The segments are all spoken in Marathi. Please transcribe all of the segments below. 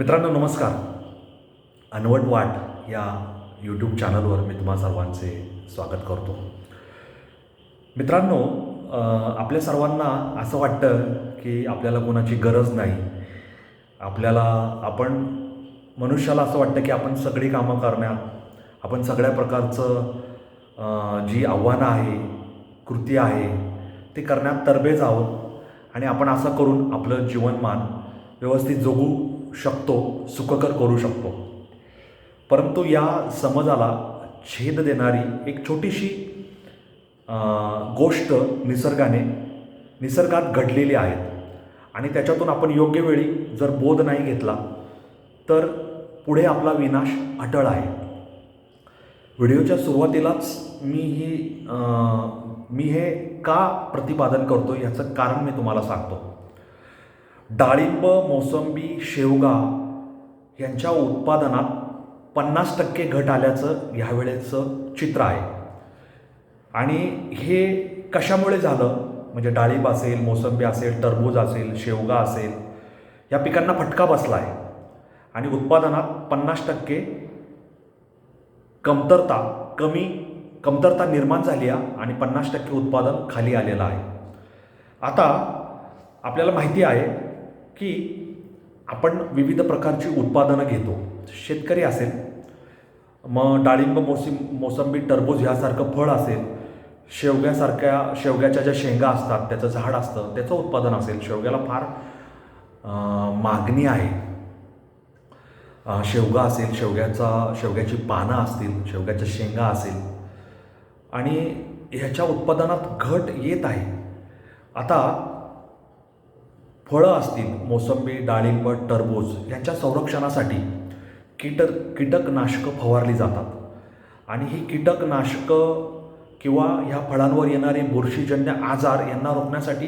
मित्रांनो नमस्कार. अनवट वाट या यूट्यूब चॅनलवर मी तुम्हा सर्वांचे स्वागत करतो. मित्रांनो आपल्या सर्वांना असं वाटतं की आपल्याला कोणाची गरज नाही. आपल्याला आपण मनुष्याला असं वाटतं की आपण सगळी कामं करण्यात आपण सगळ्या प्रकारचं जी आव्हानं आहे कृती आहे ते करण्यात तरबेज आहोत. आणि आपण असं करून आपलं जीवनमान व्यवस्थित जगू शकतो सुखकर करू शकतो. परंतु या समाजाला छेद देणारी एक छोटीशी गोष्ट निसर्गाने निसर्गात घडलेली आहेत आणि त्याच्यातून आपण योग्य वेळी जर बोध नाही घेतला तर पुढे आपला विनाश अटळ आहे. व्हिडिओच्या सुरुवातीलाच मी ही मी हे का प्रतिपादन करतो याचं कारण मी तुम्हाला सांगतो. डाळिंब मोसंबी शेवगा यांच्या उत्पादनात पन्नास टक्के घट आल्याचं ह्यावेळेचं चित्र आहे. आणि हे कशामुळे झालं? म्हणजे डाळिंब असेल मोसंबी असेल टरबूज असेल शेवगा असेल या पिकांना फटका बसला आहे. आणि उत्पादनात पन्नास टक्के कमतरता कमी कमतरता निर्माण झाली आहे आणि पन्नास टक्के उत्पादन खाली आलेलं आहे. आता आपल्याला माहिती आहे की आपण विविध प्रकारची उत्पादनं घेतो. शेतकरी असेल मग डाळिंब मोसम मोसंबी टरबूज ह्यासारखं फळ असेल शेवग्यासारख्या शेवग्याच्या ज्या शेंगा असतात त्याचं झाड असतं त्याचं उत्पादन असेल शेवग्याला फार मागणी आहे. शेवगा असेल शेवग्याचा शेवग्याची पानं असतील शेवग्याच्या शेंगा असेल. आणि ह्याच्या उत्पादनात घट येत आहे. आता फळं असतील मोसंबी डाळिंब टरबूज यांच्या संरक्षणासाठी कीटक कीटकनाशकं फवारली जातात. आणि ही कीटकनाशकं किंवा ह्या फळांवर येणारे बुरशीजन्य आजार यांना रोखण्यासाठी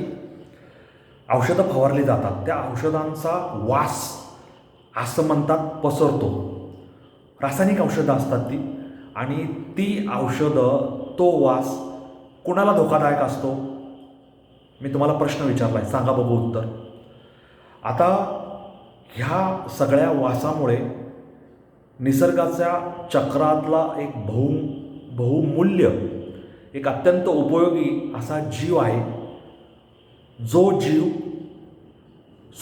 औषधं फवारली जातात. त्या औषधांचा वास असं म्हणतात पसरतो. रासायनिक औषधं असतात ती. आणि ती औषधं तो वास कुणाला धोकादायक असतो? मी तुम्हाला प्रश्न विचारला आहे सांगा बघू उत्तर. आता ह्या सगळ्या वासामुळे निसर्गाच्या चक्रातला एक बहु बहुमूल्य एक अत्यंत उपयोगी असा जीव आहे. जो जीव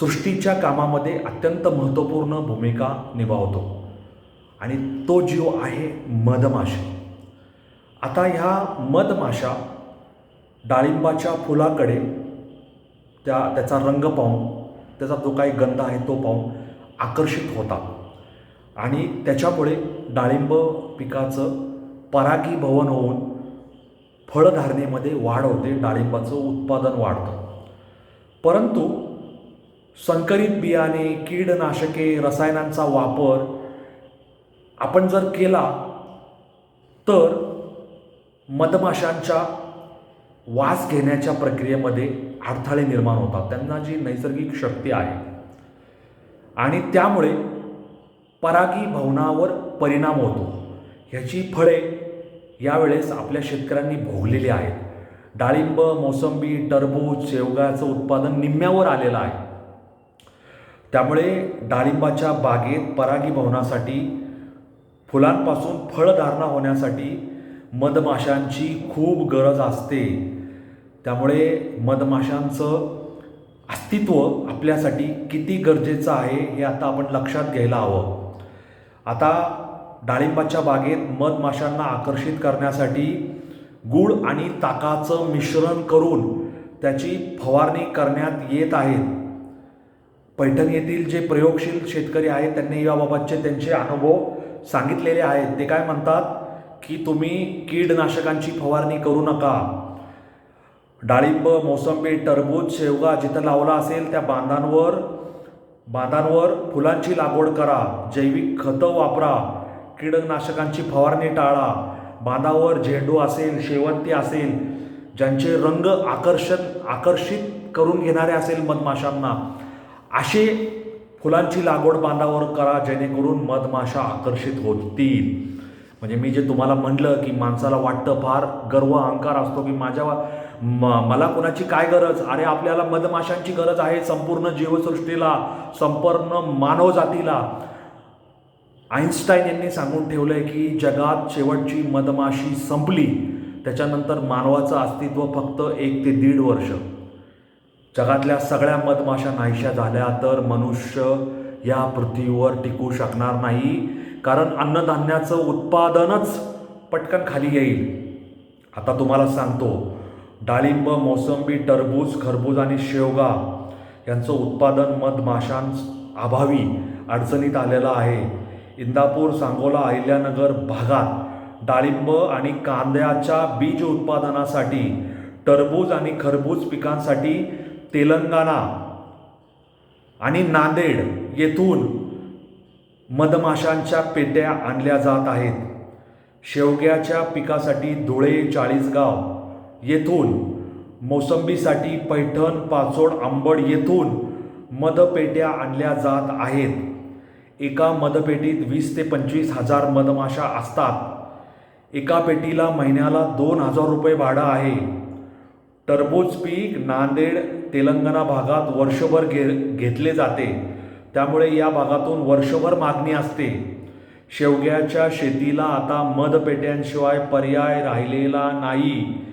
सृष्टीच्या कामामध्ये अत्यंत महत्त्वपूर्ण भूमिका निभावतो. आणि तो जीव आहे मधमाशी. आता ह्या मधमाशा डाळिंबाच्या फुलाकडे त्या त्याचा रंग पाहून त्याचा जो काही गंध आहे तो पाहून आकर्षित होतात. आणि त्याच्यामुळे डाळिंब पिकाचं परागीभवन होऊन फळधारणेमध्ये वाढ होते डाळिंबाचं उत्पादन वाढतं. परंतु संकरित बियाणे कीडनाशके रसायनांचा वापर आपण जर केला तर मधमाशांच्या वास घेण्याच्या प्रक्रियेमध्ये अडथळे निर्माण होतात. त्यांना जी नैसर्गिक शक्ती आहे. आणि त्यामुळे परागी भवनावर परिणाम होतो. ह्याची फळे यावेळेस आपल्या शेतकऱ्यांनी भोगलेली आहेत. डाळिंब मोसंबी टरबूज शेवगाचं उत्पादन निम्म्यावर आलेलं आहे. त्यामुळे डाळिंबाच्या बागेत परागी भवनासाठी फुलांपासून फळधारणा होण्यासाठी मधमाशांची खूप गरज असते. त्यामुळे मधमाशांचं अस्तित्व आपल्यासाठी किती गरजेचं आहे हे आता आपण लक्षात घ्यायला हवं. आता डाळिंबाच्या बागेत मधमाशांना आकर्षित करण्यासाठी गूळ आणि ताकाचं मिश्रण करून त्याची फवारणी करण्यात येत आहेत पैठण येथील जे प्रयोगशील शेतकरी आहेत त्यांनी याबाबतचे त्यांचे अनुभव सांगितलेले आहेत. ते काय म्हणतात? की तुम्ही कीडनाशकांची फवारणी करू नका. डाळिंब मोसंबी टरबूज शेवगा जिथं लावला असेल त्या बांधांवर बांधांवर फुलांची लागवड करा. जैविक खतं वापरा. कीडनाशकांची फवारणी टाळा. बांधावर झेंडू असेल शेवंती असेल ज्यांचे रंग आकर्षण आकर्षित करून घेणारे असेल मधमाशांना असे फुलांची लागवड बांधावर करा जेणेकरून मधमाशा आकर्षित होतील. म्हणजे मी जे तुम्हाला म्हटलं की माणसाला वाटतं फार गर्व अहंकार असतो की माझ्या म मला कोणाची काय गरज? अरे आपल्याला मधमाशांची गरज आहे संपूर्ण जीवसृष्टीला संपूर्ण मानवजातीला. आईन्स्टाईन यांनी सांगून ठेवलं आहे की जगात शेवटची मधमाशी संपली त्याच्यानंतर मानवाचं अस्तित्व फक्त एक ते दीड वर्ष. जगातल्या सगळ्या मधमाशा नाहीशा झाल्या तर मनुष्य या पृथ्वीवर टिकू शकणार नाही कारण अन्नधान्याचं उत्पादनच पटकन खाली येईल. आता तुम्हाला सांगतो डाळिंब मोसंबी टरबूज खरबूज आणि शेवगा यांचं उत्पादन मधमाशांस अभावी अडचणीत आलेलं आहे. इंदापूर सांगोला अहिल्यानगर भागात डाळिंब आणि कांद्याच्या बीज उत्पादनासाठी टरबूज आणि खरबूज पिकांसाठी तेलंगणा आणि नांदेड येथून मधमाशांच्या पेट्या आणल्या जात आहेत. शेवग्याच्या पिकासाठी धुळे चाळीसगाव येथून मोसंबीसाठी पैठण पाचोड आंबड येथून मधपेट्या आणल्या जात आहेत. एका मधपेटीत वीस ते पंचवीस हजार मधमाशा असतात. एका पेटीला महिन्याला दोन हजार रुपये भाडं आहे. टरबूज पीक नांदेड तेलंगणा भागात वर्षभर घे घेतले जाते. त्यामुळे या भागातून वर्षभर मागणी असते. शेवग्याच्या शेतीला आता मधपेट्यांशिवाय पर्याय राहिलेला नाही.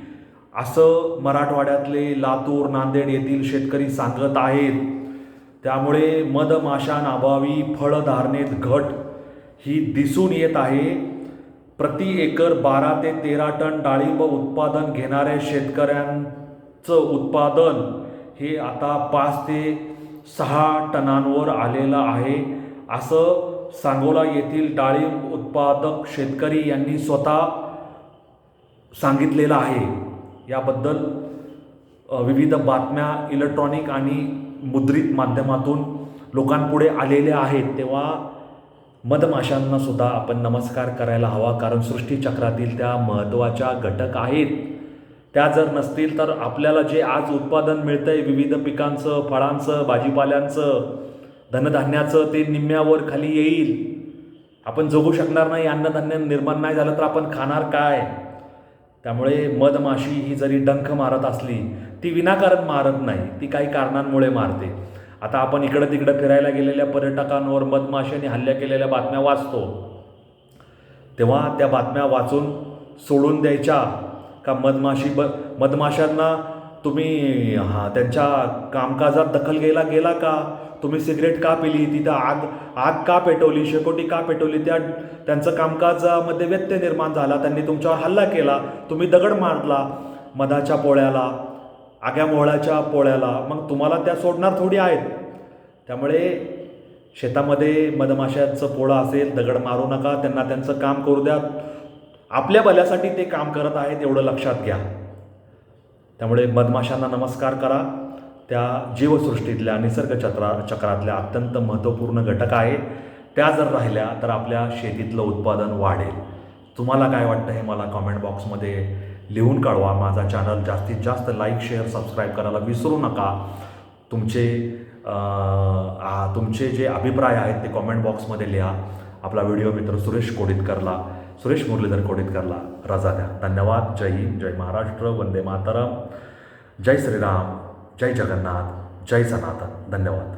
असं मराठवाड्यातले लातूर नांदेड येथील शेतकरी सांगत आहेत. त्यामुळे मधमाशांअभावी फळधारणेत घट ही दिसून येत आहे. प्रति एकर बारा ते तेरा टन डाळिंब उत्पादन घेणाऱ्या शेतकऱ्यांचं उत्पादन हे आता पाच ते सहा टनांवर आलेलं आहे. असं सांगोला येथील डाळिंब उत्पादक शेतकरी यांनी स्वतः सांगितलेलं आहे. याबद्दल विविध बातम्या इलेक्ट्रॉनिक आणि मुद्रित माध्यमातून लोकांपुढे आलेल्या आहेत तेव्हा मधमाशांना सुद्धा आपण नमस्कार करायला हवा कारण सृष्टीचक्रातील त्या महत्त्वाच्या घटक आहेत. त्या जर नसतील तर आपल्याला जे आज उत्पादन मिळतं आहे विविध पिकांचं फळांचं भाजीपाल्यांचं धनधान्याचं ते निम्म्यावर खाली येईल. आपण जगू शकणार नाही अन्नधान्य निर्माण नाही झालं तर आपण खाणार काय? त्यामुळे मधमाशी ही जरी डंख मारत असली ती विनाकारण मारत नाही ती काही कारणांमुळे मारते. आता आपण इकडं तिकडं फिरायला गेलेल्या पर्यटकांवर मधमाशांनी हल्ल्या केलेल्या बातम्या वाचतो. तेव्हा त्या बातम्या वाचून सोडून द्यायच्या का मधमाशी ब मधमाशांना तुम्ही हा त्यांच्या कामकाजात दखल घ्यायला गेला का? तुम्ही सिगरेट का पिली? तिथं आग आग का पेटवली? शेकोटी का पेटवली? त्या त्यांचं कामकाजामध्ये व्यत्यय निर्माण झाला. त्यांनी तुमच्यावर हल्ला केला. तुम्ही दगड मारला मधाच्या पोळ्याला आग्या मोहळाच्या पोळ्याला. मग तुम्हाला त्या सोडणार थोडी आहेत. त्यामुळे शेतामध्ये मधमाशांचं पोळं असेल दगड मारू नका. त्यांना त्यांचं काम करू द्या. आपल्या भल्यासाठी ते काम करत आहेत एवढं लक्षात घ्या. त्यामुळे मधमाशांना नमस्कार करा. त्या जीवसृष्टीतल्या निसर्ग चक्रा चक्रातल्या अत्यंत महत्त्वपूर्ण घटक आहे त्या जर राहिल्या तर आपल्या शेतीतलं उत्पादन वाढेल. तुम्हाला काय वाटतं हे मला कॉमेंट बॉक्समध्ये लिहून कळवा. माझा चॅनल जास्तीत जास्त लाईक शेअर सबस्क्राईब करायला विसरू नका. तुमचे आ, तुमचे जे अभिप्राय आहेत ते कॉमेंट बॉक्समध्ये लिहा. आपला व्हिडिओ मित्र सुरेश कोडितकरला. सुरेश मुरलीधर कोडितकरला रजा द्या. धन्यवाद. जय हिंद जय महाराष्ट्र. वंदे मातरम. जय श्रीराम. जय जगन्नाथ. जय सनातन. धन्यवाद.